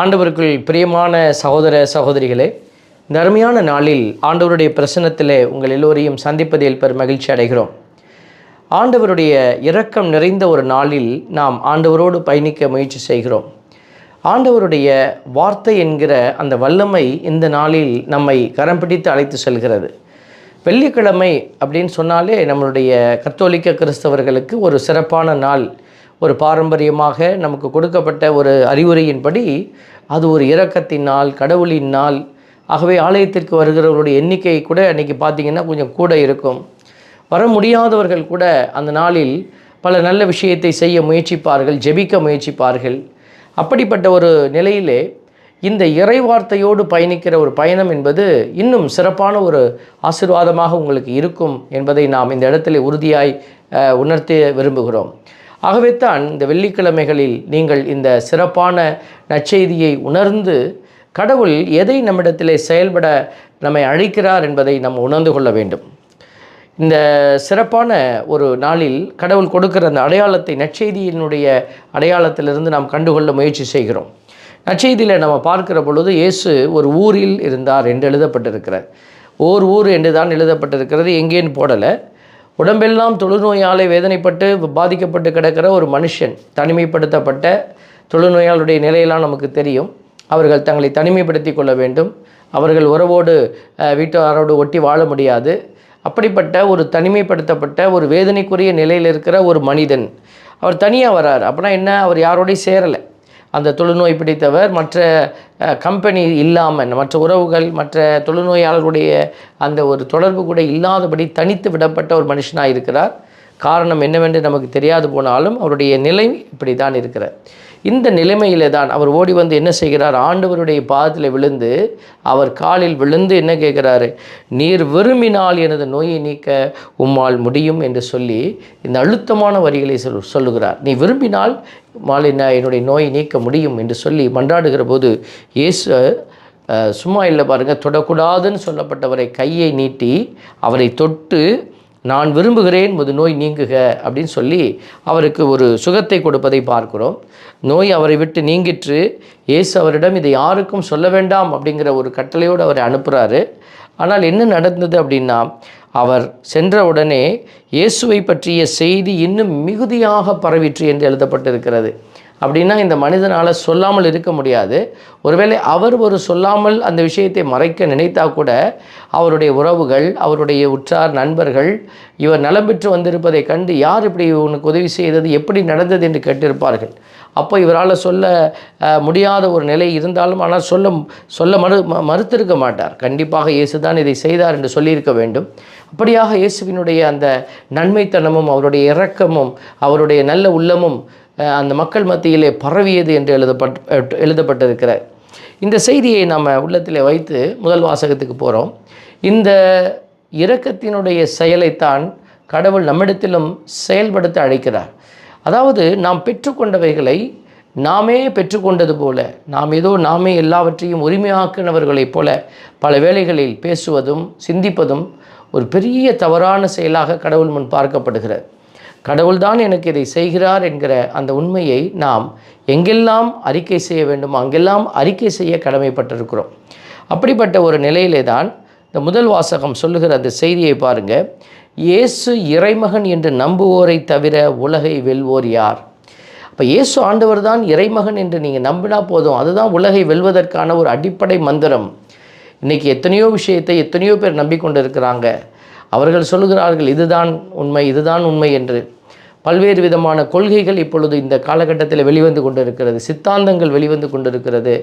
ஆண்டவருக்குள் பிரியமான சகோதர சகோதரிகளே இந்த அருமையான நாளில் ஆண்டவருடைய பிரசன்னத்திலே உங்கள் எல்லோரையும் சந்திப்பதில் பெரும் மகிழ்ச்சி அடைகிறோம். ஆண்டவருடைய இரக்கம் நிறைந்த ஒரு நாளில் நாம் ஆண்டவரோடு பயணிக்க முயற்சி செய்கிறோம். ஆண்டவருடைய வார்த்தை என்கிற அந்த வல்லமை இந்த நாளில் நம்மை கரம் பிடித்து அழைத்து செல்கிறது. வெள்ளிக்கிழமை அப்படின்னு சொன்னாலே நம்மளுடைய கத்தோலிக்க கிறிஸ்தவர்களுக்கு ஒரு சிறப்பான நாள். ஒரு பாரம்பரியமாக நமக்கு கொடுக்கப்பட்ட ஒரு அறிவுரையின்படி அது ஒரு இரக்கத்தின் நாள் கடவுளின் நாள். ஆகவே ஆலயத்திற்கு வருகிறவர்களுடைய எண்ணிக்கை கூட அன்றைக்கி பார்த்திங்கன்னா கொஞ்சம் கூட இருக்கும். வர முடியாதவர்கள் கூட அந்த நாளில் பல நல்ல விஷயத்தை செய்ய முயற்சிப்பார்கள் ஜெபிக்க முயற்சிப்பார்கள். அப்படிப்பட்ட ஒரு நிலையிலே இந்த இறைவார்த்தையோடு பயணிக்கிற ஒரு பயணம் என்பது இன்னும் சிறப்பான ஒரு ஆசிர்வாதமாக உங்களுக்கு இருக்கும் என்பதை நாம் இந்த இடத்துல உறுதியாய் உணர்த்த விரும்புகிறோம். ஆகவே தான் இந்த வெள்ளிக்கிழமைகளில் நீங்கள் இந்த சிறப்பான நற்செய்தியை உணர்ந்து கடவுள் எதை நம்மிடத்திலே செயல்பட நம்மை அழைக்கிறார் என்பதை நாம் உணர்ந்து கொள்ள வேண்டும். இந்த சிறப்பான ஒரு நாளில் கடவுள் கொடுக்கிற அந்த அடையாளத்தை நற்செய்தியினுடைய அடையாளத்திலிருந்து நாம் கண்டுகொள்ள முயற்சி செய்கிறோம். நற்செய்தியில் நம்ம பார்க்கிற பொழுது இயேசு ஒரு ஊரில் இருந்தார் என்று எழுதப்பட்டிருக்கிறார் ஓர் ஊர் என்று தான் எழுதப்பட்டிருக்கிறது எங்கேன்னு போடலை. உடம்பெல்லாம் தொழுநோயாலே வேதனைப்பட்டு பாதிக்கப்பட்டு கிடக்கிற ஒரு மனுஷன் தனிமைப்படுத்தப்பட்ட தொழுநோயாளுடைய நிலையெல்லாம் நமக்கு தெரியும். அவர்கள் தங்களை தனிமைப்படுத்தி கொள்ள வேண்டும். அவர்கள் உறவோடு வீட்டாரோடு ஒட்டி வாழ முடியாது. அப்படிப்பட்ட ஒரு தனிமைப்படுத்தப்பட்ட ஒரு வேதனைக்குரிய நிலையில் இருக்கிற ஒரு மனிதன் அவர் தனியாக வரார். அப்படின்னா என்ன? அவர் யாரோடையும் சேரலை. அந்த தொழுநோய் பிடித்தவர் மற்ற கம்பெனி இல்லாமல் மற்ற உறவுகள் மற்ற தொழுநோயாளர்களுடைய அந்த ஒரு தொடர்பு கூட இல்லாதபடி தனித்து விடப்பட்ட ஒரு மனுஷனாக இருக்கிறார். காரணம் என்னவென்று நமக்கு தெரியாது போனாலும் அவருடைய நிலை இப்படி தான் இருக்கிறார் இந்த நிலைமையிலே தான் அவர் ஓடி வந்து என்ன செய்கிறார்? ஆண்டவருடைய பாதத்தில் விழுந்து அவர் காலில் விழுந்து என்ன கேட்குறாரு? நீர் விரும்பினால் எனது நோயை நீக்க உம்மால் முடியும் என்று சொல்லி இந்த அழுத்தமான வரிகளை சொல் சொல்லுகிறார். நீ விரும்பினால் மாலை என்னுடைய நோயை நீக்க முடியும் என்று சொல்லி மன்றாடுகிற போது இயேசு சும்மா இல்லை பாருங்கள் தொடக்கூடாதுன்னு சொல்லப்பட்டவரை கையை நீட்டி அவரை தொட்டு நான் விரும்புகிறேன் முது நோய் நீங்குக அப்படின்னு சொல்லி அவருக்கு ஒரு சுகத்தை கொடுப்பதை பார்க்கிறோம். நோய் அவரை விட்டு நீங்கிற்று. இயேசு அவரிடம் இதை யாருக்கும் சொல்ல வேண்டாம் அப்படிங்கிற ஒரு கட்டளையோடு அவரை அனுப்புகிறாரு ஆனால் என்ன நடந்தது அப்படின்னா அவர் சென்ற உடனே இயேசுவை பற்றிய செய்தி இன்னும் மிகுதியாக பரவிற்று என்று எழுதப்பட்டிருக்கிறது. அப்படின்னா இந்த மனிதனால் சொல்லாமல் இருக்க முடியாது. ஒருவேளை அவர் ஒரு சொல்லாமல் அந்த விஷயத்தை மறைக்க நினைத்தா கூட அவருடைய உறவுகள் அவருடைய உற்றார் நண்பர்கள் இவர் நலம் பெற்று வந்திருப்பதை கண்டு யார் இப்படி உனக்கு உதவி செய்தது எப்படி நடந்தது என்று கேட்டிருப்பார்கள். அப்போ இவரால் சொல்ல முடியாத ஒரு நிலை இருந்தாலும் ஆனால் சொல்ல சொல்ல மறு ம- மறுத்திருக்க மாட்டார். கண்டிப்பாக இயேசு தான் இதை செய்தார் என்று சொல்லியிருக்க வேண்டும். அப்படியாக இயேசுவினுடைய அந்த நன்மைத்தனமும் அவருடைய இரக்கமும் அவருடைய நல்ல உள்ளமும் அந்த மக்கள் மத்தியிலே பரவியது என்று எழுதப்பட் எழுதப்பட்டிருக்கிற இந்த செய்தியை நம்ம உள்ளத்திலே வைத்து முதல் வாசகத்துக்கு போகிறோம் இந்த இரக்கத்தினுடைய செயலைத்தான் கடவுள் நம்மிடத்திலும் செயல்படுத்த அழைக்கிறார். அதாவது நாம் பெற்றுக்கொண்டவைகளை நாமே பெற்றுக்கொண்டது போல நாம் ஏதோ நாமே எல்லாவற்றையும் உரிமையாக்கினவர்களைப் போல பல வேளைகளில் பேசுவதும் சிந்திப்பதும் ஒரு பெரிய தவறான செயலாக கடவுள் முன் பார்க்கப்படுகிறது கடவுள்தான் எனக்கு இதை செய்கிறார் என்கிற அந்த உண்மையை நாம் எங்கெல்லாம் அறிக்கை செய்ய வேண்டுமோ அங்கெல்லாம் அறிக்கை செய்ய கடமைப்பட்டிருக்கிறோம். அப்படிப்பட்ட ஒரு நிலையிலே தான் இந்த முதல் வாசகம் சொல்லுகிற அந்த செய்தியை பாருங்க. இயேசு இறைமகன் என்று நம்புவோரை தவிர உலகை வெல்வோர் யார்? அப்போ இயேசு ஆண்டவர் தான் இறைமகன் என்று நீங்கள் நம்பினா போதும். அதுதான் உலகை வெல்வதற்கான ஒரு அடிப்படை மந்திரம். இன்றைக்கி எத்தனையோ விஷயத்தை எத்தனையோ பேர் நம்பிக்கொண்டு இருக்கிறாங்க அவர்கள் சொல்லுகிறார்கள் இதுதான் உண்மை இதுதான் உண்மை என்று. பல்வேறு விதமான கொள்கைகள் இப்பொழுது இந்த காலகட்டத்தில் வெளிவந்து கொண்டிருக்கிறது சித்தாந்தங்கள் வெளிவந்து கொண்டிருக்கிறது.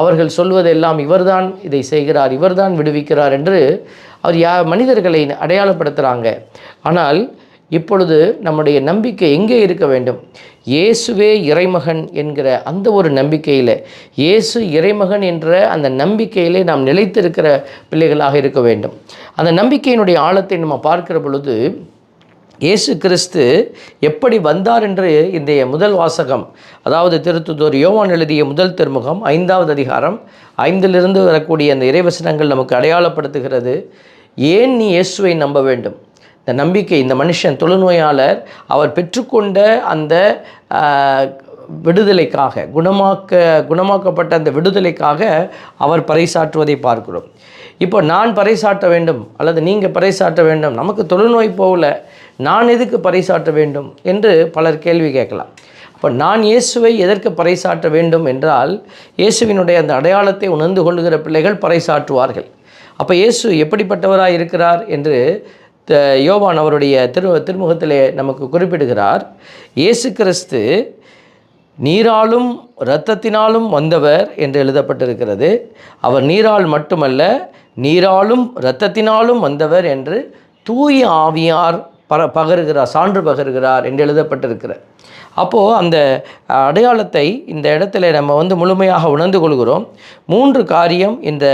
அவர்கள் சொல்வதெல்லாம் இவர்தான் இதை செய்கிறார் இவர்தான் விடுவிக்கிறார் என்று அவர் யா மனிதர்களை அடையாளப்படுத்துகிறாங்க ஆனால் இப்பொழுது நம்முடைய நம்பிக்கை எங்கே இருக்க வேண்டும்? இயேசுவே இறைமகன் என்கிற அந்த ஒரு நம்பிக்கையில் இயேசு இறைமகன் என்ற அந்த நம்பிக்கையிலே நாம் நிலைத்திருக்கிற பிள்ளைகளாக இருக்க வேண்டும். அந்த நம்பிக்கையினுடைய ஆழத்தை நம்ம பார்க்கிற பொழுது இயேசு கிறிஸ்து எப்படி வந்தார் என்று இந்த முதல் வாசகம் அதாவது திருத்துதோர் யோவான் எழுதிய முதல் திருமுகம் ஐந்தாவது அதிகாரம் ஐந்திலிருந்து வரக்கூடிய அந்த இறைவசனங்கள் நமக்கு அடையாளப்படுத்துகிறது. ஏன் நீ இயேசுவை நம்ப வேண்டும்? இந்த நம்பிக்கை இந்த மனுஷன் தொழுநோயாளர் அவர் பெற்றுக்கொண்ட அந்த விடுதலைக்காக குணமாக்க குணமாக்கப்பட்ட அந்த விடுதலைக்காக அவர் பறைசாற்றுவதை பார்க்கிறோம். இப்போ நான் பறைசாற்ற வேண்டும் அல்லது நீங்கள் பறைசாற்ற வேண்டும் நமக்கு தொழுநோய் போகல நான் எதுக்கு பறைசாற்ற வேண்டும் என்று பலர் கேள்வி கேட்கலாம். அப்போ நான் இயேசுவை எதற்கு பறைசாற்ற வேண்டும் என்றால் இயேசுவினுடைய அந்த அடையாளத்தை உணர்ந்து கொள்கிற பிள்ளைகள் பறைசாற்றுவார்கள். அப்போ இயேசு எப்படிப்பட்டவராக இருக்கிறார் என்று யோவான் அவருடைய திரு திருமுகத்திலே நமக்கு குறிப்பிடுகிறார் இயேசு கிறிஸ்து நீராலும் இரத்தத்தினாலும் வந்தவர் என்று எழுதப்பட்டிருக்கிறது. அவர் நீரால் மட்டுமல்ல நீராலும் இரத்தத்தினாலும் வந்தவர் என்று தூய ஆவியார் பர பகருகிறார் சான்று பகருகிறார் என்று எழுதப்பட்டிருக்கிறார் அப்போது அந்த அடையாளத்தை இந்த இடத்துல நம்ம வந்து முழுமையாக உணர்ந்து கொள்கிறோம். மூன்று காரியம் இந்த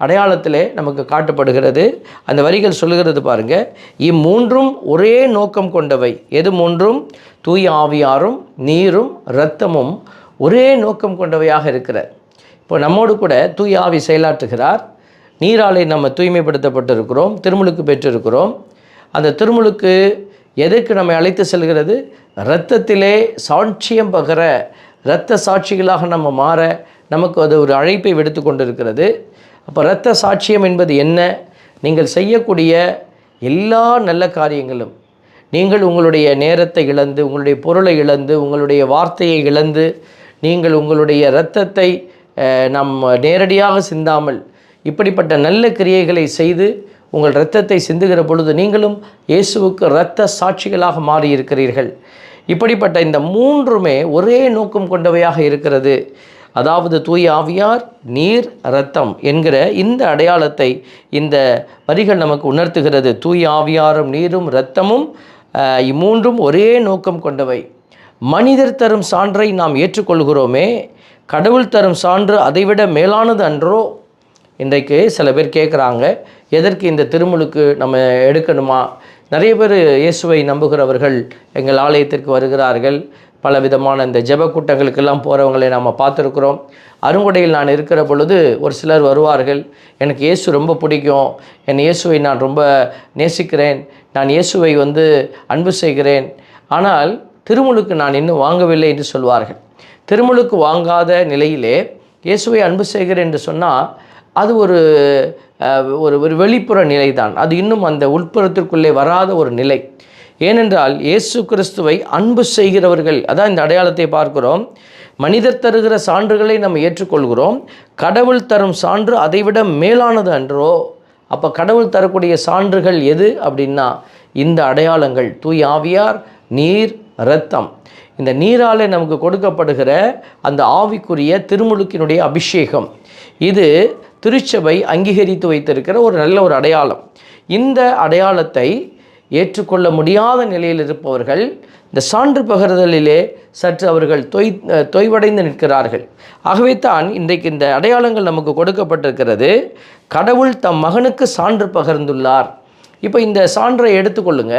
அடையாளத்திலே நமக்கு காட்டப்படுகிறது. அந்த வரிகள் சொல்லுகிறது பாருங்க. இம்மூன்றும் ஒரே நோக்கம் கொண்டவை. எது மூன்றும்? தூய ஆவியாரும் நீரும் இரத்தமும் ஒரே நோக்கம் கொண்டவையாக இருக்கிற இப்போ நம்மோடு கூட தூய ஆவி செயலாற்றுகிறார். நீராலை நம்ம தூய்மைப்படுத்தப்பட்டிருக்கிறோம் திருமுழுக்கு பெற்றிருக்கிறோம். அந்த திருமுழுக்கு எதற்கு நம்மை அழைத்து செல்கிறது? இரத்தத்திலே சாட்சியம் பகர இரத்த சாட்சிகளாக நம்ம மாற நமக்கு அது ஒரு அழைப்பை விடுத்து கொண்டிருக்கிறது. அப்போ இரத்த சாட்சியம் என்பது என்ன? நீங்கள் செய்யக்கூடிய எல்லா நல்ல காரியங்களும். நீங்கள் உங்களுடைய நேரத்தை இழந்து உங்களுடைய பொருளை இழந்து உங்களுடைய வார்த்தையை இழந்து நீங்கள் உங்களுடைய இரத்தத்தை நம் நேரடியாக சிந்தாமல் இப்படிப்பட்ட நல்ல கிரியைகளை செய்து உங்கள் இரத்தத்தை சிந்துகிற பொழுது நீங்களும் இயேசுவுக்கு இரத்த சாட்சிகளாக மாறியிருக்கிறீர்கள். இப்படிப்பட்ட இந்த மூன்றுமே ஒரே நோக்கம் கொண்டவையாக இருக்கிறது. அதாவது தூய ஆவியார் நீர் இரத்தம் என்கிற இந்த அடையாளத்தை இந்த வரிகள் நமக்கு உணர்த்துகிறது. தூய ஆவியாரும் நீரும் இரத்தமும் இம்மூன்றும் ஒரே நோக்கம் கொண்டவை. மனிதர் தரும் சான்றை நாம் ஏற்றுக்கொள்கிறோமே. கடவுள் தரும் சான்று அதைவிட மேலானது அன்றோ? இன்றைக்கு சில பேர் கேட்குறாங்க எதற்கு இந்த திருமுழுக்கு நம்ம எடுக்கணுமா? நிறைய பேர் இயேசுவை நம்புகிறவர்கள் எங்கள் ஆலயத்திற்கு வருகிறார்கள். பல விதமான இந்த ஜெப கூட்டங்களுக்கெல்லாம் போகிறவங்களை நாம் பார்த்துருக்குறோம். அருங்குடையில் நான் இருக்கிற பொழுது ஒரு சிலர் வருவார்கள். எனக்கு இயேசு ரொம்ப பிடிக்கும். என் இயேசுவை நான் ரொம்ப நேசிக்கிறேன். நான் இயேசுவை வந்து அன்பு செய்கிறேன். ஆனால் திருமுழுக்கு நான் இன்னும் வாங்கவில்லை என்று சொல்வார்கள். திருமுழுக்கு வாங்காத நிலையிலே இயேசுவை அன்பு செய்கிறேன் என்று சொன்னால் அது ஒரு ஒரு ஒரு வெளிப்புற நிலைதான். அது இன்னும் அந்த உட்புறத்திற்குள்ளே வராத ஒரு நிலை. ஏனென்றால் இயேசு கிறிஸ்துவை அன்பு செய்கிறவர்கள் அதான் இந்த அடையாளத்தை பார்க்கிறோம் மனிதர் தருகிற சான்றுகளை நம்ம ஏற்றுக்கொள்கிறோம் கடவுள் தரும் சான்று அதைவிட மேலானது அன்றோ அப்போ கடவுள் தரக்கூடிய சான்றுகள் எது அப்படின்னா இந்த அடையாளங்கள் தூய் ஆவியார் நீர் இரத்தம். இந்த நீராலே நமக்கு கொடுக்கப்படுகிற அந்த ஆவிக்குரிய திருமுழுக்கினுடைய அபிஷேகம். இது திருச்சபை அங்கீகரித்து வைத்திருக்கிற ஒரு நல்ல ஒரு அடையாளம். இந்த அடையாளத்தை ஏற்றுக்கொள்ள முடியாத நிலையில் இருப்பவர்கள் இந்த சான்று பகிர்தலிலே சற்று அவர்கள் தொய் தொய்வடைந்து நிற்கிறார்கள். ஆகவே தான் இன்றைக்கு இந்த அடையாளங்கள் நமக்கு கொடுக்கப்பட்டிருக்கிறது. கடவுள் தம் மகனுக்கு சான்று பகர்ந்துள்ளார். இப்போ இந்த சான்றை எடுத்துக்கொள்ளுங்க.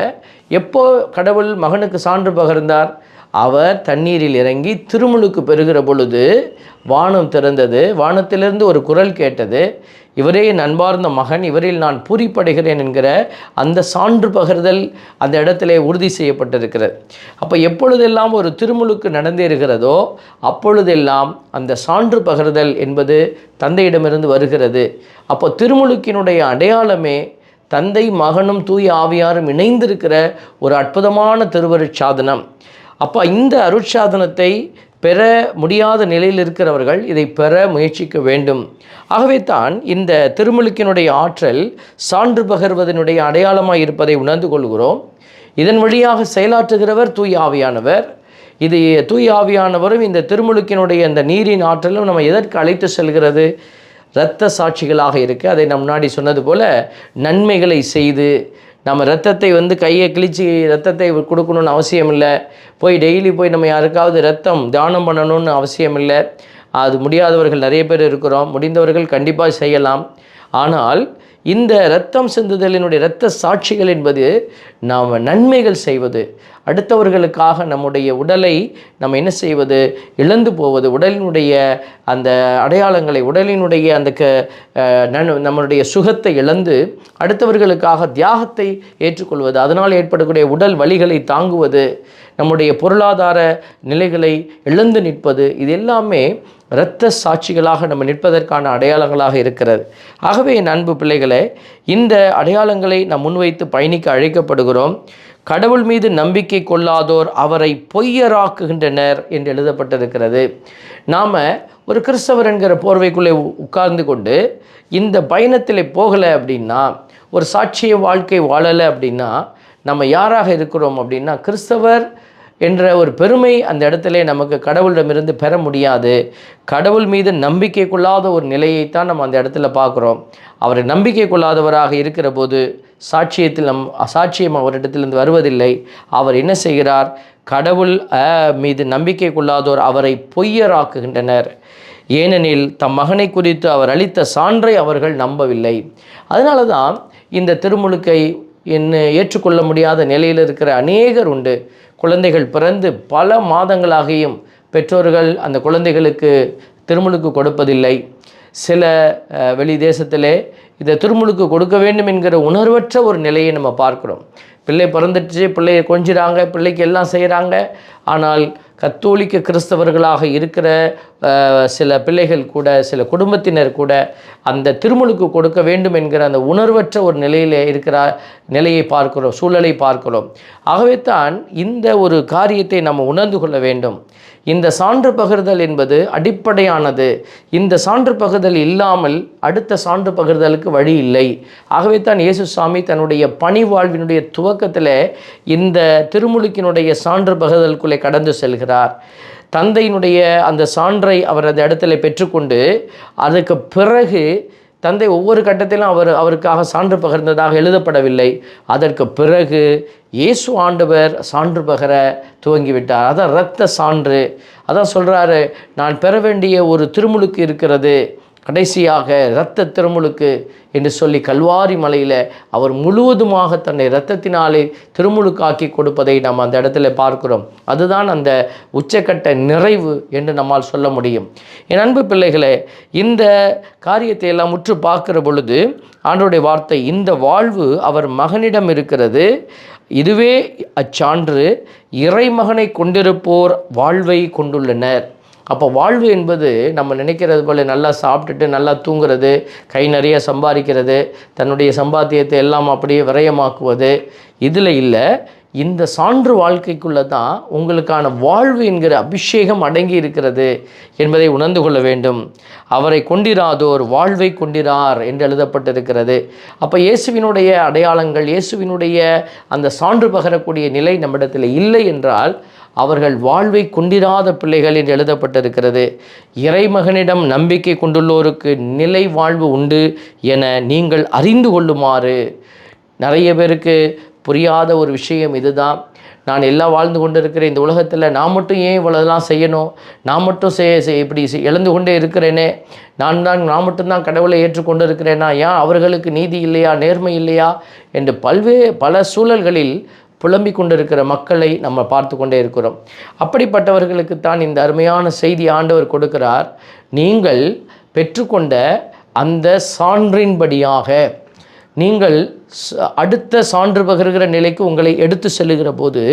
எப்போ கடவுள் மகனுக்கு சான்று பகர்ந்தார்? அவர் தண்ணீரில் இறங்கி திருமுழுக்கு பெறுகிற பொழுது வானம் திறந்தது. வானத்திலிருந்து ஒரு குரல் கேட்டது இவரே என் அன்பார்ந்த மகன் இவரில் நான் பூரிப்படைகிறேன் என்கிற அந்த சான்று பகிர்தல் அந்த இடத்திலே உறுதி செய்யப்பட்டிருக்கிறது. அப்போ எப்பொழுதெல்லாம் ஒரு திருமுழுக்கு நடந்தேறுகிறதோ அப்பொழுதெல்லாம் அந்த சான்று பகிர்தல் என்பது தந்தையிடமிருந்து வருகிறது. அப்போ திருமுழுக்கினுடைய அடையாளமே தந்தை மகனும் தூய ஆவியாரும் இணைந்திருக்கிற ஒரு அற்புதமான திருவருட்சாதனம். அப்போ இந்த அருட்சாதனத்தை பெற முடியாத நிலையில் இருக்கிறவர்கள் இதை பெற முயற்சிக்க வேண்டும். ஆகவே தான் இந்த திருமுழுக்கினுடைய ஆற்றல் சான்று பகர்வதனுடைய அடையாளமாக இருப்பதை உணர்ந்து கொள்கிறோம். இதன் வழியாக செயலாற்றுகிறவர் தூய் ஆவியானவர். இது தூய் ஆவியானவரும் இந்த திருமுழுக்கினுடைய இந்த நீரின் ஆற்றலும் நம்ம எதற்கு அழைத்து செல்கிறது? இரத்த சாட்சிகளாக இருக்க அதை நம் முன்னாடி சொன்னது போல நன்மைகளை செய்து நம்ம ரத்தத்தை வந்து கையை கிழிச்சு ரத்தத்தை கொடுக்கணும்னு அவசியம் இல்லை. போய் டெய்லி போய் நம்ம யாருக்காவது ரத்தம் தானம் பண்ணணும்னு அவசியம் இல்லை. அது முடியாதவர்கள் நிறைய பேர் இருக்கிறோம். முடிந்தவர்கள் கண்டிப்பாக செய்யலாம். ஆனால் இந்த இரத்தம் சிந்துதலினுடைய இரத்த சாட்சிகள் என்பது நாம் நன்மைகள் செய்வது அடுத்தவர்களுக்காக நம்முடைய உடலை நம்ம என்ன செய்வது இழந்து போவது உடலினுடைய அந்த அடையாளங்களை உடலினுடைய அந்த க நன்- நம்மளுடைய சுகத்தை இழந்து அடுத்தவர்களுக்காக தியாகத்தை ஏற்றுக்கொள்வது அதனால் ஏற்படக்கூடிய உடல் வலிகளை தாங்குவது நம்முடைய பொருளாதார நிலைகளை இழந்து நிற்பது இது எல்லாமே இரத்த சாட்சிகளாக நம்ம நிற்பதற்கான அடையாளங்களாக இருக்கிறது. ஆகவே என் அன்பு பிள்ளைகளே இந்த அடையாளங்களை நாம் முன்வைத்து பயணிக்க அழைக்கப்படுகிறோம். கடவுள் மீது நம்பிக்கை கொள்ளாதோர் அவரை பொய்யராக்குகின்றனர் என்று எழுதப்பட்டிருக்கிறது. நாம் ஒரு கிறிஸ்தவர் என்கிற போர்வைக்குள்ளே உட்கார்ந்து கொண்டு இந்த பயணத்தில் போகலை அப்படின்னா ஒரு சாட்சிய வாழ்க்கை வாழலை அப்படின்னா நம்ம யாராக இருக்கிறோம் அப்படின்னா கிறிஸ்தவர் என்ற ஒரு பெருமை அந்த இடத்துல நமக்கு கடவுளிடமிருந்து பெற முடியாது. கடவுள் மீது நம்பிக்கை கொள்ளாத ஒரு நிலையைத்தான் நம்ம அந்த இடத்துல பார்க்குறோம். அவரை நம்பிக்கை கொள்ளாதவராக இருக்கிற போது சாட்சியத்தில் நம் சாட்சியம் அவரிடத்திலிருந்து வருவதில்லை. அவர் என்ன செய்கிறார்? கடவுள் மீது நம்பிக்கை கொள்ளாதோர் அவரை பொய்யராக்குகின்றனர். ஏனெனில் தம் மகனை குறித்து அவர் அளித்த சான்றை அவர்கள் நம்பவில்லை. அதனால தான் இந்த திருமுழுக்கை என்ன ஏற்றுக்கொள்ள முடியாத நிலையில் இருக்கிற அநேகர் உண்டு. குழந்தைகள் பிறந்து பல மாதங்களாகியும் பெற்றோர்கள் அந்த குழந்தைகளுக்கு திருமுழுக்கு கொடுப்பதில்லை. சில வெளி தேசத்திலே இதை திருமுழுக்கு கொடுக்க வேண்டும் என்கிற உணர்வற்ற ஒரு நிலையை நம்ம பார்க்குறோம். பிள்ளை பிறந்துடுச்சு பிள்ளையை கொஞ்சிறாங்க பிள்ளைக்கு எல்லாம் செய்கிறாங்க ஆனால் கத்தோலிக்க கிறிஸ்தவர்களாக இருக்கிற சில பிள்ளைகள் கூட சில குடும்பத்தினர் கூட அந்த திருமுழுக்கு கொடுக்க வேண்டும் என்கிற அந்த உணர்வற்ற ஒரு நிலையில் இருக்கிற நிலையை பார்க்கிறோம் சூழலை பார்க்கிறோம். ஆகவே தான் இந்த ஒரு காரியத்தை நம்ம உணர்ந்து கொள்ள வேண்டும். இந்த சான்று பகிர்தல் என்பது அடிப்படையானது. இந்த சான்று பகிர்தல் இல்லாமல் அடுத்த சான்று பகிர்தலுக்கு வழி இல்லை. ஆகவே தான் இயேசு சாமி தன்னுடைய பணி வாழ்வினுடைய துவக்கத்தில் இந்த திருமுழுக்கினுடைய சான்று பகிர்தலுக்குள்ளே கடந்து செல்கிறார். தந்தையினுடைய அந்த சான்றை அவர் அந்த இடத்துல பெற்றுக்கொண்டு அதுக்கு பிறகு தந்தை ஒவ்வொரு கட்டத்திலும் அவர் அவருக்காக சான்று பகிர்ந்ததாக எழுதப்படவில்லை. அதற்கு பிறகு இயேசு ஆண்டவர் சான்று பகர துவங்கிவிட்டார். அதான் இரத்த சான்று. அதான் சொல்கிறாரு நான் பெற வேண்டிய ஒரு திருமுழுக்கு இருக்கிறது. கடைசியாக இரத்த திருமுழுக்கு என்று சொல்லி கல்வாரி மலையில் அவர் முழுவதுமாக தன்னை இரத்தத்தினாலே திருமுழுக்காக்கி கொடுப்பதை நாம் அந்த இடத்துல பார்க்கிறோம். அதுதான் அந்த உச்சக்கட்ட நிறைவு என்று நம்மால் சொல்ல முடியும். என் அன்பு பிள்ளைகளே இந்த காரியத்தை எல்லாம் முற்று பார்க்கிற பொழுது ஆண்டோடைய வார்த்தை இந்த வாழ்வு அவர் மகனிடம் இருக்கிறது. இதுவே அச்சான்று இறைமகனை கொண்டிருப்போர் வாழ்வை கொண்டுள்ளனர். அப்போ வாழ்வு என்பது நம்ம நினைக்கிறது போல் நல்லா சாப்பிட்டுட்டு நல்லா தூங்குறது கை நிறைய சம்பாதிக்கிறது தன்னுடைய சம்பாத்தியத்தை எல்லாம் அப்படியே விரயமாக்குவது இதில் இல்லை. இந்த சான்று வாழ்க்கைக்குள்ளே தான் உங்களுக்கான வாழ்வு என்கிற அபிஷேகம் அடங்கி இருக்கிறது என்பதை உணர்ந்து கொள்ள வேண்டும். அவரை கொண்டிராதோர் வாழ்வை கொண்டிரார் என்று எழுதப்பட்டிருக்கிறது. அப்போ இயேசுவினுடைய அடையாளங்கள் இயேசுவினுடைய அந்த சான்று பகரக்கூடிய நிலை நம்மிடத்தில் இல்லை என்றால் அவர்கள் வாழ்வை கொண்டிராத பிள்ளைகள் என்று எழுதப்பட்டிருக்கிறது. இறைமகனிடம் நம்பிக்கை கொண்டுள்ளோருக்கு நிலை வாழ்வு உண்டு என நீங்கள் அறிந்து கொள்ளுமாறு. நிறைய பேருக்கு புரியாத ஒரு விஷயம் இதுதான். நான் எல்லாம் வாழ்ந்து கொண்டு இருக்கிற இந்த உலகத்தில் நான் மட்டும் ஏன் இவ்வளோதெல்லாம் செய்யணும்? நான் மட்டும் செய்ய இப்படி செய்- இழந்து கொண்டே இருக்கிறேனே. நான் தான் நான் மட்டும்தான் கடவுளை ஏற்றுக்கொண்டு இருக்கிறேனா ஏன் அவர்களுக்கு நீதி இல்லையா? நேர்மை இல்லையா? என்று பல்வே பல சூழல்களில் புலம்பிக் கொண்டிருக்கிற மக்களை நம்ம பார்த்து கொண்டே இருக்கிறோம். அப்படிப்பட்டவர்களுக்கு தான் இந்த அருமையான செய்தி ஆண்டவர் கொடுக்கிறார். நீங்கள் பெற்றுக்கொண்ட அந்த சான்றின்படியாக நீங்கள் அடுத்த சான்று பகிர்கிற நிலைக்கு உங்களை எடுத்து செல்லுகிற போது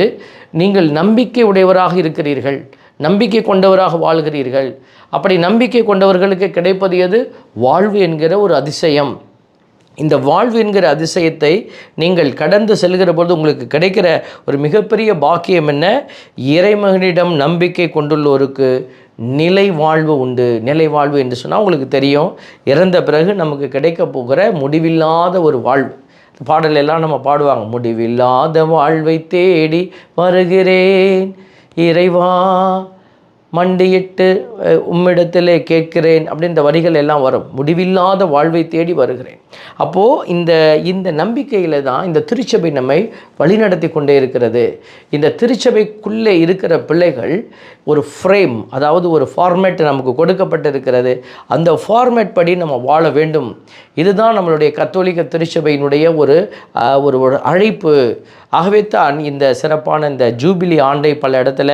நீங்கள் நம்பிக்கை உடையவராக இருக்கிறீர்கள். நம்பிக்கை கொண்டவராக வாழ்கிறீர்கள். அப்படி நம்பிக்கை கொண்டவர்களுக்கு கிடைப்பது எது? வாழ்வு என்கிற ஒரு அதிசயம். இந்த வாழ்வு என்கிற அதிசயத்தை நீங்கள் கடந்து செல்கிற பொழுது உங்களுக்கு கிடைக்கிற ஒரு மிகப்பெரிய பாக்கியம் என்ன? இறைமகனிடம் நம்பிக்கை கொண்டுள்ளோருக்கு நிலை வாழ்வு உண்டு. நிலை வாழ்வு என்று சொன்னால் உங்களுக்கு தெரியும். இறந்த பிறகு நமக்கு கிடைக்க போகிற முடிவில்லாத ஒரு வாழ்வு. பாடல் எல்லாம் நம்ம பாடுவாங்க. முடிவில்லாத வாழ்வை தேடி வருகிறேன். இறைவா மண்டியிட்டு உம்மிடத்திலே கேட்கிறேன் அப்படின்ற வரிகள் எல்லாம் வரும். முடிவில்லாத வாழ்வை தேடி வருகிறேன். அப்போது இந்த இந்த நம்பிக்கையில் தான் இந்த திருச்சபை நம்மை வழிநடத்தி கொண்டே இருக்கிறது. இந்த திருச்சபைக்குள்ளே இருக்கிற பிள்ளைகள் ஒரு ஃப்ரேம் அதாவது ஒரு ஃபார்மேட் நமக்கு கொடுக்கப்பட்டிருக்கிறது. அந்த ஃபார்மேட் படி நம்ம வாழ வேண்டும். இதுதான் நம்மளுடைய கத்தோலிக்க திருச்சபையினுடைய ஒரு ஒரு ஒரு அழைப்பு. ஆகவே தான் இந்த சிறப்பான இந்த ஜூபிலி ஆண்டை பல இடத்துல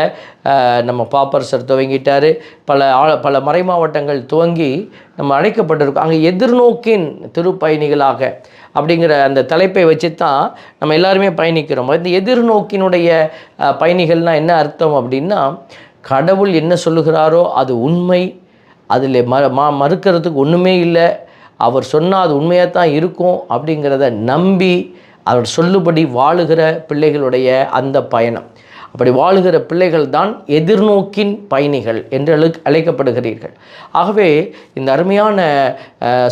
நம்ம பாப்பர் சார் துவங்கிட்டார். பல ஆ- பல மறைமாவட்டங்கள் துவங்கி நம்ம அழைக்கப்பட்டிருக்கோம் அங்கே எதிர்நோக்கின் திருப்பயணிகளாக அப்படிங்கிற அந்த தலைப்பை வச்சு தான் நம்ம எல்லாருமே பயணிக்கிறோம். இந்த எதிர்நோக்கினுடைய பயணிகள்னால் என்ன அர்த்தம் அப்படின்னா கடவுள் என்ன சொல்லுகிறாரோ அது உண்மை. அதில் ம ம மறுக்கிறதுக்கு ஒன்றுமே இல்லை. அவர் சொன்னால் அது உண்மையாக தான் இருக்கும் அப்படிங்கிறத நம்பி அவர் சொல்லுபடி வாழுகிற பிள்ளைகளுடைய அந்த பயணம். அப்படி வாழுகிற பிள்ளைகள் தான் எதிர்நோக்கின் பயணிகள் என்று அழைக்கப்படுகிறீர்கள். ஆகவே இந்த அருமையான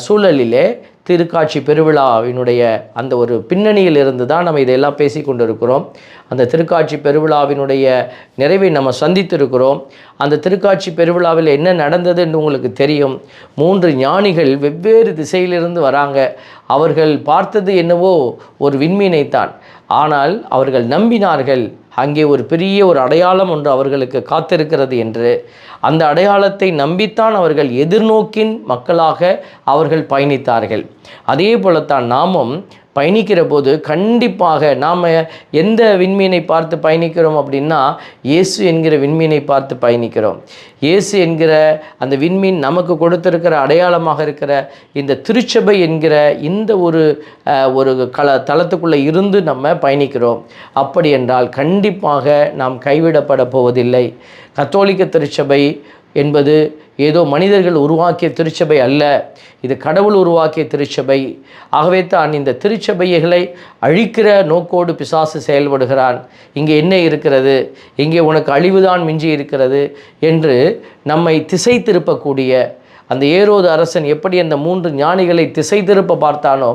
சூழலிலே திருக்காட்சி பெருவிழாவினுடைய அந்த ஒரு பின்னணியில் இருந்து தான் நம்ம இதையெல்லாம் பேசி கொண்டிருக்கிறோம். அந்த திருக்காட்சி பெருவிழாவினுடைய நிறைவை நம்ம சந்தித்திருக்கிறோம். அந்த திருக்காட்சி பெருவிழாவில் என்ன நடந்தது என்று உங்களுக்கு தெரியும். மூன்று ஞானிகள் வெவ்வேறு திசையிலிருந்து வராங்க. அவர்கள் பார்த்தது என்னவோ ஒரு விண்மீனைத்தான். ஆனால் அவர்கள் நம்பினார்கள். அங்கே ஒரு பெரிய ஒரு அடையாளம் ஒன்று அவர்களுக்கு காத்திருக்கிறது என்று அந்த அடையாளத்தை நம்பித்தான் அவர்கள் எதிர்நோக்கின் மக்களாக அவர்கள் பயணித்தார்கள். அதே போலத்தான் நாமும் பயணிக்கிற போது கண்டிப்பாக நாம் எந்த விண்மீனை பார்த்து பயணிக்கிறோம் அப்படின்னா இயேசு என்கிற விண்மீனை பார்த்து பயணிக்கிறோம். இயேசு என்கிற அந்த விண்மீன் நமக்கு கொடுத்திருக்கிற அடையாளமாக இருக்கிற இந்த திருச்சபை என்கிற இந்த ஒரு ஒரு கல தளத்துக்குள்ளே இருந்து நம்ம பயணிக்கிறோம். அப்படி என்றால் கண்டிப்பாக நாம் கைவிடப்பட போவதில்லை. கத்தோலிக்க திருச்சபை என்பது ஏதோ மனிதர்கள் உருவாக்கிய திருச்சபை அல்ல. இது கடவுள் உருவாக்கிய திருச்சபை. ஆகவே தான் இந்த திருச்சபைகளை அழிக்கிற நோக்கோடு பிசாசு செயல்படுகிறான். இங்கே என்ன இருக்கிறது? இங்கே உனக்கு அழிவுதான் மிஞ்சி இருக்கிறது என்று நம்மை திசை திருப்பக்கூடிய அந்த ஏரோது அரசன் எப்படி அந்த மூன்று ஞானிகளை திசை திருப்ப பார்த்தானோ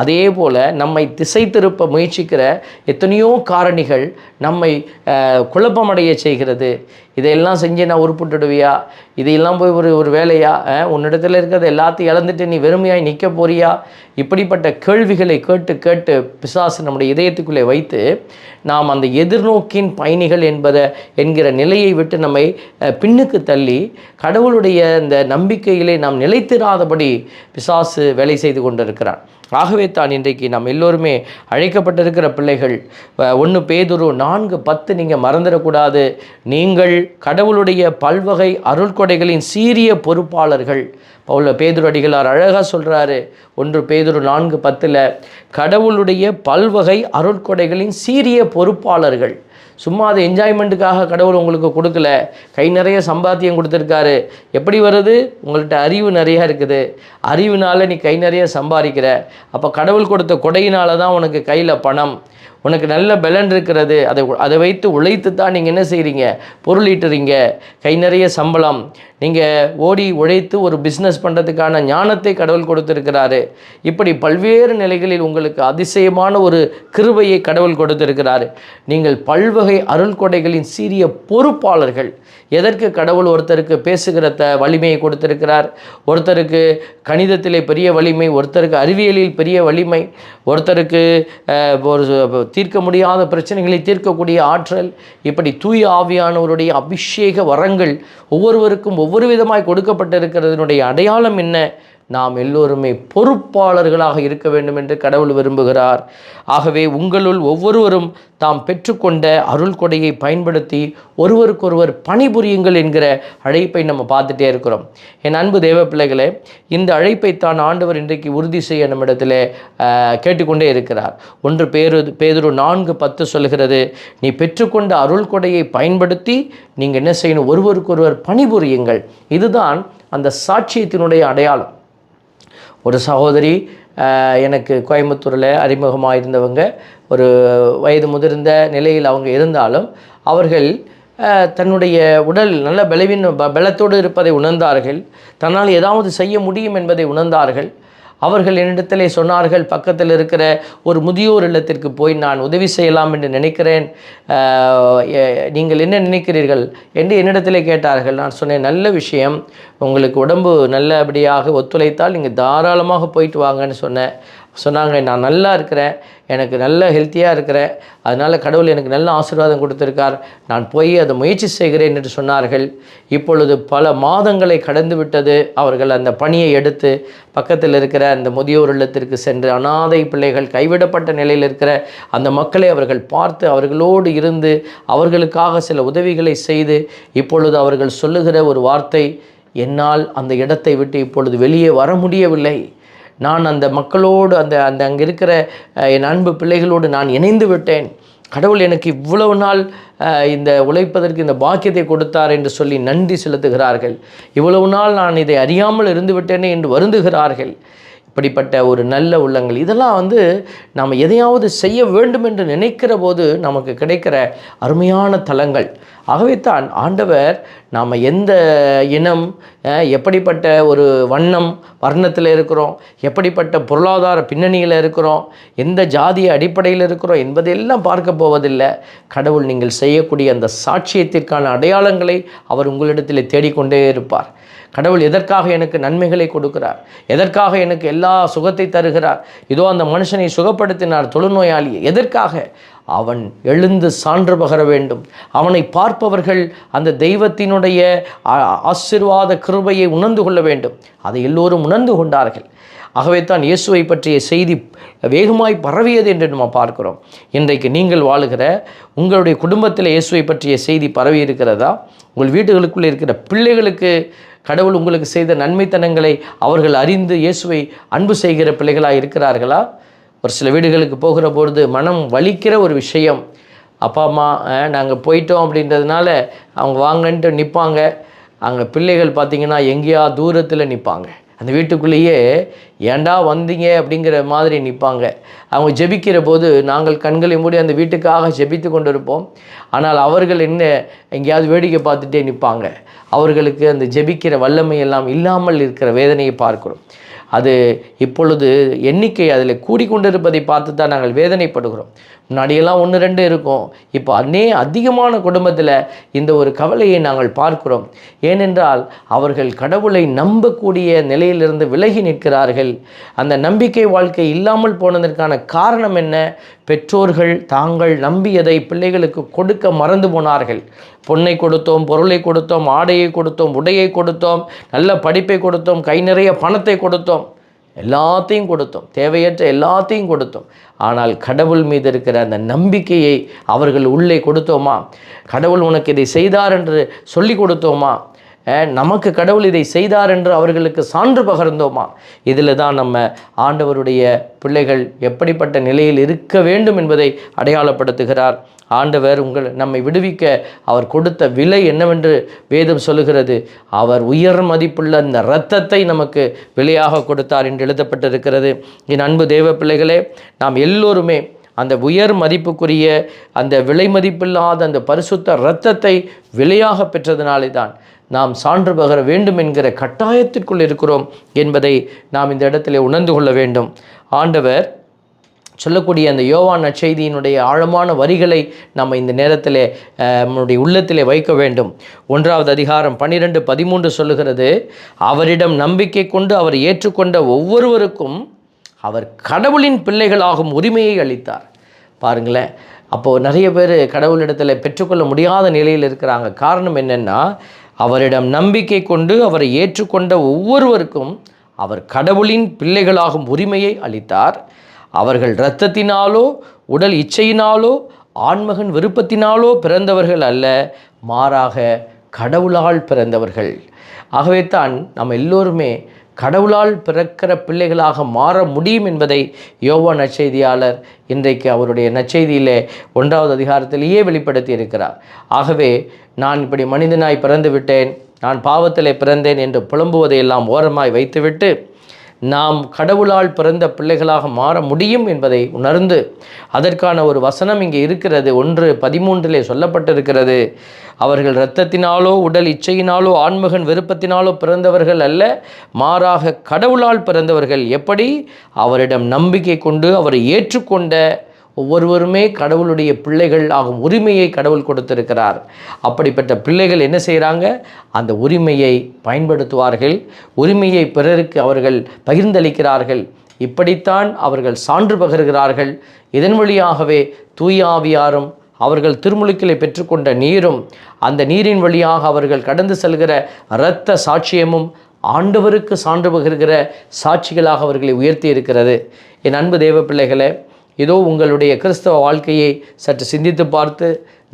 அதே போல் நம்மை திசை திருப்ப முயற்சிக்கிற எத்தனையோ காரணிகள் நம்மை குழப்பமடைய செய்கிறது. இதையெல்லாம் செஞ்சு நான் உருப்பிட்டுடுவியா? இதையெல்லாம் போய் ஒரு ஒரு வேலையா? உன்னிடத்தில் இருக்கிறது எல்லாத்தையும் இழந்துட்டு நீ வெறுமையாய் நிற்க போறியா? இப்படிப்பட்ட கேள்விகளை கேட்டு கேட்டு பிசாசு நம்முடைய இதயத்துக்குள்ளே வைத்து நாம் அந்த எதிர்நோக்கின் பயணிகள் என்பதை என்கிற நிலையை விட்டு நம்மை பின்னுக்கு தள்ளி கடவுளுடைய இந்த நம்பிக்கையிலே நாம் நிலைத்திராதபடி பிசாசு வேலை செய்து கொண்டிருக்கிறான். ஆகவே தான் இன்றைக்கு நாம் எல்லோருமே அழைக்கப்பட்டிருக்கிற பிள்ளைகள். ஒன்று பேதுரு நான்கு பத்து நீங்கள் மறந்துடக்கூடாது. நீங்கள் கடவுளுடைய பல்வகை அருள்கொடைகளின் சீரிய பொறுப்பாளர்கள். பவுல பேதுரு அடிகளார் அழகாக சொல்கிறாரு ஒன்று பேதுரு நான்கு பத்தில் கடவுளுடைய பல்வகை அருட்கொடைகளின் சீரிய பொறுப்பாளர்கள். சும்மா அது என்ஜாய்மெண்ட்டுக்காக கடவுள் உங்களுக்கு கொடுக்கல. கை நிறைய சம்பாத்தியம் கொடுத்துருக்காரு. எப்படி வருது? உங்கள்கிட்ட அறிவு நிறையா இருக்குது. அறிவுனால நீ கை நிறைய சம்பாதிக்கிற. அப்போ கடவுள் கொடுத்த கொடையினால தான் உனக்கு கையில் பணம். உனக்கு நல்ல பலன் இருக்கிறது. அதை அதை வைத்து உழைத்து தான் நீங்கள் என்ன செய்கிறீங்க பொருள் ஈட்டுறீங்க கை நிறைய சம்பளம். நீங்கள் ஓடி உழைத்து ஒரு பிஸ்னஸ் பண்ணுறதுக்கான ஞானத்தை கடவுள் கொடுத்துருக்கிறாரு. இப்படி பல்வேறு நிலைகளில் உங்களுக்கு அதிசயமான ஒரு கிருபையை கடவுள் கொடுத்துருக்கிறாரு. நீங்கள் பல்வகை அருள் கொடைகளின் சீரிய பொறுப்பாளர்கள். எதற்கு கடவுள் ஒருத்தருக்கு பேசுகிற த வலிமையை கொடுத்திருக்கிறார்? ஒருத்தருக்கு கணிதத்திலே பெரிய வலிமை ஒருத்தருக்கு அறிவியலில் பெரிய வலிமை ஒருத்தருக்கு ஒரு தீர்க்க முடியாத பிரச்சனைகளை தீர்க்கக்கூடிய ஆற்றல் இப்படி தூய ஆவியானவருடைய அபிஷேக வரங்கள் ஒவ்வொருவருக்கும் ஒவ்வொரு விதமாய் கொடுக்கப்பட்டிருக்கிறதுனுடைய அடையாளம் என்ன? நாம் எல்லோருமே பொறுப்பாளர்களாக இருக்க வேண்டும் என்று கடவுள் விரும்புகிறார். ஆகவே உங்களுள் ஒவ்வொருவரும் தாம் பெற்றுக்கொண்ட அருள் கொடையை பயன்படுத்தி ஒருவருக்கொருவர் பணிபுரியுங்கள் என்கிற அழைப்பை நம்ம பார்த்துட்டே இருக்கிறோம். என் அன்பு தேவ பிள்ளைகளே இந்த அழைப்பை தான் ஆண்டவர் இன்றைக்கு உறுதி செய்ய நம்மிடத்தில் கேட்டுக்கொண்டே இருக்கிறார். ஒன்று பேரு பேதுரு நான்கு பத்து சொல்கிறது நீ பெற்றுக்கொண்ட அருள் கொடையை பயன்படுத்தி நீங்கள் என்ன செய்யணும்? ஒருவருக்கொருவர் பணிபுரியுங்கள். இதுதான் அந்த சாட்சியத்தினுடைய அடையாளம். ஒரு சகோதரி எனக்கு கோயம்புத்தூரில் அறிமுகமாக இருந்தவங்க ஒரு வயது முதிர்ந்த நிலையில் அவங்க இருந்தாலும் அவர்கள் தன்னுடைய உடல் நல்ல பலவீன ப பலத்தோடு இருப்பதை உணர்ந்தார்கள். தன்னால் ஏதாவது செய்ய முடியும் என்பதை உணர்ந்தார்கள். அவர்கள் என்னிடத்திலே சொன்னார்கள் பக்கத்தில் இருக்கிற ஒரு முதியோர் இல்லத்திற்கு போய் நான் உதவி செய்யலாம் என்று நினைக்கிறேன். நீங்கள் என்ன நினைக்கிறீர்கள் என்று என்னிடத்திலே கேட்டார்கள். நான் சொன்னேன் நல்ல விஷயம். உங்களுக்கு உடம்பு நல்லபடியாக ஒத்துழைத்தால் நீங்கள் தாராளமாக போயிட்டு வாங்கன்னு சொன்னேன். சொன்னாங்க நான் நல்லா இருக்கிறேன் எனக்கு நல்ல ஹெல்த்தியாக இருக்கிறேன் அதனால் கடவுள் எனக்கு நல்ல ஆசீர்வாதம் கொடுத்துருக்கார் நான் போய் அதை முயற்சி செய்கிறேன் என்று சொன்னார்கள். இப்பொழுது பல மாதங்களை கடந்து விட்டது அவர்கள் அந்த பணியை எடுத்து பக்கத்தில் இருக்கிற அந்த முதியோர் இல்லத்திற்கு சென்று அனாதை பிள்ளைகள் கைவிடப்பட்ட நிலையில் இருக்கிற அந்த மக்களை அவர்கள் பார்த்து அவர்களோடு இருந்து அவர்களுக்காக சில உதவிகளை செய்து இப்பொழுது அவர்கள் சொல்லுகிற ஒரு வார்த்தை என்னால் அந்த இடத்தை விட்டு இப்பொழுது வெளியே வர முடியவில்லை. நான் அந்த மக்களோடு அந்த அந்த அங்கே இருக்கிற என் அன்பு பிள்ளைகளோடு நான் இணைந்து விட்டேன். கடவுள் எனக்கு இவ்வளவு நாள் இந்த உழைப்பதற்கு இந்த பாக்கியத்தை கொடுத்தார் என்று சொல்லி நன்றி செலுத்துகிறார்கள். இவ்வளவு நாள் நான் இதை அறியாமல் இருந்து விட்டேனே என்று வருந்துகிறார்கள். இப்படிப்பட்ட ஒரு நல்ல உள்ளங்கள். இதெல்லாம் வந்து நாம் எதையாவது செய்ய வேண்டும் என்று நினைக்கிற போது நமக்கு கிடைக்கிற அருமையான தலங்கள். ஆகவே தான் ஆண்டவர் நாம் எந்த இனம் எப்படிப்பட்ட ஒரு வண்ணம் வர்ணத்தில் இருக்கிறோம் எப்படிப்பட்ட பொருளாதார பின்னணியில் இருக்கிறோம் எந்த ஜாதிய அடிப்படையில் இருக்கிறோம் என்பதையெல்லாம் பார்க்க போவதில்லை. கடவுள் நீங்கள் செய்யக்கூடிய அந்த சாட்சியத்திற்கான அடையாளங்களை அவர் உங்களிடத்தில் தேடிக்கொண்டே இருப்பார். கடவுள் எதற்காக எனக்கு நன்மைகளை கொடுக்கிறார்? எதற்காக எனக்கு எல்லா சுகத்தை தருகிறார்? இதோ அந்த மனுஷனை சுகப்படுத்தினார் தொழுநோயாளியை எதற்காக? அவன் எழுந்து சான்று பகர வேண்டும். அவனை பார்ப்பவர்கள் அந்த தெய்வத்தினுடைய ஆசிர்வாத கிருபையை உணர்ந்து கொள்ள வேண்டும். அதை எல்லோரும் உணர்ந்து கொண்டார்கள். ஆகவே தான் இயேசுவை பற்றிய செய்தி வேகமாய் பரவியது என்று நம்ம பார்க்கிறோம். இன்றைக்கு நீங்கள் வாழுகிற உங்களுடைய குடும்பத்தில் இயேசுவை பற்றிய செய்தி பரவி இருக்கிறதா உங்கள் வீடுகளுக்குள்ளே இருக்கிற பிள்ளைகளுக்கு கடவுள் உங்களுக்கு செய்த நன்மைத்தனங்களை அவர்கள் அறிந்து இயேசுவை அன்பு செய்கிற பிள்ளைகளாக இருக்கிறார்களா? ஒரு சில வீடுகளுக்கு போகிற பொழுது மனம் வலிக்கிற ஒரு விஷயம். அப்பா அம்மா நாங்கள் போயிட்டோம் அப்படின்றதுனால அவங்க வாங்கன்ட்டு நிற்பாங்க அங்கே பிள்ளைகள் பார்த்திங்கன்னா எங்கேயா தூரத்தில் நிற்பாங்க அந்த வீட்டுக்குள்ளேயே ஏன்டா வந்தீங்க அப்படிங்கிற மாதிரி நிற்பாங்க. அவங்க ஜெபிக்கிற போது நாங்கள் கண்களை மூடி அந்த வீட்டுக்காக ஜெபித்து கொண்டு இருப்போம் ஆனால் அவர்கள் என்ன எங்கேயாவது வேடிக்கை பார்த்துட்டே நிற்பாங்க. அவர்களுக்கு அந்த ஜெபிக்கிற வல்லமை எல்லாம் இல்லாமல் இருக்கிற வேதனையை பார்க்கிறோம். அது இப்பொழுது எண்ணிக்கை அதில் கூடிக்கொண்டிருப்பதை பார்த்து தான் நாங்கள் வேதனைப்படுகிறோம். முன்னாடியெல்லாம் ஒன்று ரெண்டு இருக்கும். இப்போ அன்னே அதிகமான குடும்பத்தில் இந்த ஒரு கவலையை நாங்கள் பார்க்கிறோம். ஏனென்றால் அவர்கள் கடவுளை நம்பக்கூடிய நிலையிலிருந்து விலகி நிற்கிறார்கள். அந்த நம்பிக்கை வாழ்க்கை இல்லாமல் போனதற்கான காரணம் என்ன? பெற்றோர்கள் தாங்கள் நம்பியதை பிள்ளைகளுக்கு கொடுக்க மறந்து போனார்கள். பொண்ணை கொடுத்தோம் பொருளை கொடுத்தோம் ஆடையை கொடுத்தோம் உடையை கொடுத்தோம் நல்ல படிப்பை கொடுத்தோம் கை நிறைய பணத்தை கொடுத்தோம். எல்லாத்தையும் கொடுத்தோம். தேவையற்ற எல்லாத்தையும் கொடுத்தோம். ஆனால் கடவுள் மீது இருக்கிற அந்த நம்பிக்கையை அவர்கள் உள்ளே கொடுத்தோமா? கடவுள் உனக்கு இதை செய்தார் என்று சொல்லி கொடுத்தோமா? நமக்கு கடவுள் இதை செய்தார் என்று அவர்களுக்கு சான்று பகர்ந்தோமா? இதில் தான் நம்ம ஆண்டவருடைய பிள்ளைகள் எப்படிப்பட்ட நிலையில் இருக்க வேண்டும் என்பதை அடையாளப்படுத்துகிறார். ஆண்டவர் உங்கள் நம்மை விடுவிக்க அவர் கொடுத்த விலை என்னவென்று வேதம் சொல்லுகிறது. அவர் உயர் மதிப்புள்ள அந்த இரத்தத்தை நமக்கு விலையாக கொடுத்தார் என்று எழுதப்பட்டிருக்கிறது. என் அன்பு தேவ பிள்ளைகளே நாம் எல்லோருமே அந்த உயர் மதிப்புக்குரிய அந்த விலை மதிப்பில்லாத அந்த பரிசுத்த இரத்தத்தை விலையாக பெற்றதினாலே தான் நாம் சான்று பகர வேண்டும் என்கிற கட்டாயத்திற்குள் இருக்கிறோம் என்பதை நாம் இந்த இடத்திலே உணர்ந்து கொள்ள வேண்டும். ஆண்டவர் சொல்லக்கூடிய அந்த யோவான் நற்செய்தியினுடைய ஆழமான வரிகளை நம்ம இந்த நேரத்தில் நம்முடைய உள்ளத்திலே வைக்க வேண்டும். ஒன்றாவது அதிகாரம் பன்னிரெண்டு பதிமூன்று சொல்லுகிறது அவரிடம் நம்பிக்கை கொண்டு அவர் ஏற்றுக்கொண்ட ஒவ்வொருவருக்கும் அவர் கடவுளின் பிள்ளைகளாகும் உரிமையை அளித்தார். பாருங்களேன் அப்போது நிறைய பேர் கடவுளிடத்தில் பெற்றுக்கொள்ள முடியாத நிலையில் இருக்கிறாங்க. காரணம் என்னென்னா அவரிடம் நம்பிக்கை கொண்டு அவரை ஏற்றுக்கொண்ட ஒவ்வொருவருக்கும் அவர் கடவுளின் பிள்ளைகளாகும் உரிமையை அளித்தார். அவர்கள் இரத்தத்தினாலோ உடல் இச்சையினாலோ ஆண்மகன் விருப்பத்தினாலோ பிறந்தவர்கள் அல்ல மாறாக கடவுளால் பிறந்தவர்கள். ஆகவே தான் நம்ம எல்லோருமே கடவுளால் பிறக்கிற பிள்ளைகளாக மாற முடியும் என்பதை யோவா நற்செய்தியாளர் இன்றைக்கு அவருடைய நற்செய்தியிலே ஒன்றாவது அதிகாரத்திலேயே வெளிப்படுத்தி இருக்கிறார் ஆகவே நான் இப்படி மனிதனாய் பிறந்து விட்டேன் நான் பாவத்திலே பிறந்தேன் என்று புலம்புவதையெல்லாம் ஓரமாய் வைத்துவிட்டு நாம் கடவுளால் பிறந்த பிள்ளைகளாக மாற முடியும் என்பதை உணர்ந்து அதற்கான ஒரு வசனம் இங்கே இருக்கிறது. ஒன்று பதிமூன்றிலே சொல்லப்பட்டிருக்கிறது. அவர்கள் இரத்தத்தினாலோ உடல் இச்சையினாலோ ஆண்மகன் விருப்பத்தினாலோ பிறந்தவர்கள் அல்ல மாறாக கடவுளால் பிறந்தவர்கள் எப்படி? அவரிடம் நம்பிக்கை கொண்டு அவரை ஏற்றுக்கொண்ட ஒவ்வொருவருமே கடவுளுடைய பிள்ளைகள் ஆகும் உரிமையை கடவுள் கொடுத்திருக்கிறார். அப்படிப்பட்ட பிள்ளைகள் என்ன செய்கிறாங்க அந்த உரிமையை பயன்படுத்துவார்கள். உரிமையை பிறருக்கு அவர்கள் பகிர்ந்தளிக்கிறார்கள். இப்படித்தான் அவர்கள் சான்று பகர்கிறார்கள். இதன் வழியாகவே தூயாவியாரும் அவர்கள் திருமுழுக்கிலை பெற்றுக்கொண்ட நீரும் அந்த நீரின் வழியாக அவர்கள் கடந்து செல்கிற இரத்த சாட்சியமும் ஆண்டவருக்கு சான்று பகிர்கிற சாட்சிகளாக அவர்களை உயர்த்தி இருக்கிறது. என் அன்பு தேவ பிள்ளைகளே இதோ உங்களுடைய கிறிஸ்தவ வாழ்க்கையை சற்று சிந்தித்து பார்த்து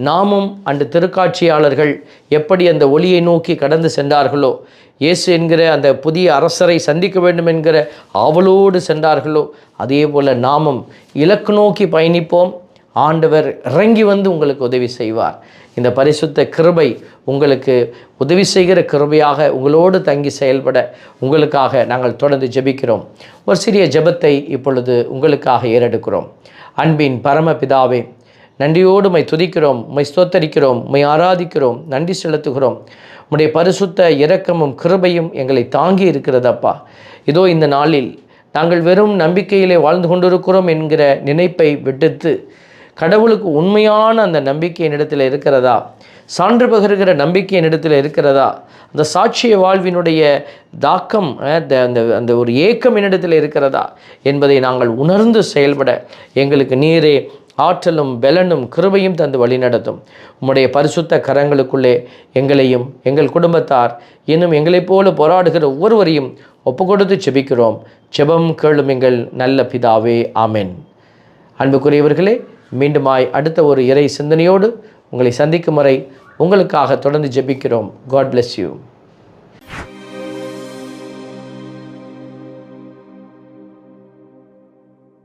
நாமும் அந்த திருக்காட்சியாளர்கள் எப்படி அந்த ஒளியை நோக்கி கடந்து சென்றார்களோ இயேசு என்கிற அந்த புதிய அரசரை சந்திக்க வேண்டும் என்கிற ஆவலோடு சென்றார்களோ அதே போல் நாமும் இலக்கு நோக்கி பயணிப்போம். ஆண்டவர் இறங்கி வந்து உங்களுக்கு உதவி செய்வார். இந்த பரிசுத்த கிருபை உங்களுக்கு உதவி செய்கிற கிருபையாக உங்களோடு தங்கி செயல்பட உங்களுக்காக நாங்கள் தொடர்ந்து ஜெபிக்கிறோம். ஒரு சிறிய ஜெபத்தை இப்பொழுது உங்களுக்காக ஏறெடுக்கிறோம். அன்பின் பரமபிதாவே நன்றியோடு மை துதிக்கிறோம் மை ஸ்தோத்தரிக்கிறோம் மை ஆராதிக்கிறோம் நன்றி செலுத்துகிறோம். உம்முடைய பரிசுத்த இரக்கமும் கிருபையும் எங்களை தாங்கி இருக்கிறதப்பா. இதோ இந்த நாளில் நாங்கள் வெறும் நம்பிக்கையிலே வாழ்ந்து கொண்டிருக்கிறோம் என்கிற நினைப்பை விடுத்து கடவுளுக்கு உண்மையான அந்த நம்பிக்கை என்னிடத்தில் இருக்கிறதா? சான்று பகிர்கிற நம்பிக்கை என்னிடத்தில் இருக்கிறதா? அந்த சாட்சிய வாழ்வினுடைய தாக்கம் அந்த அந்த ஒரு ஏக்கம் என்னிடத்தில் இருக்கிறதா? என்பதை நாங்கள் உணர்ந்து செயல்பட எங்களுக்கு நீரே ஆற்றலும் பலனும் கிருபையும் தந்து வழிநடத்தும். உம்முடைய பரிசுத்த கரங்களுக்குள்ளே எங்களையும் எங்கள் குடும்பத்தார் இன்னும் எங்களைப் போல போராடுகிற ஒவ்வொருவரையும் ஒப்பு கொடுத்து செபிக்கிறோம். செபம் கேளும் எங்கள் நல்ல பிதாவே ஆமென். அன்புக்குரியவர்களே மீண்டுமாய் அடுத்த ஒரு இறை சிந்தனையோடு உங்களை சந்திக்கும் வரை உங்களுக்காக தொடர்ந்து ஜெபிக்கிறோம். God bless you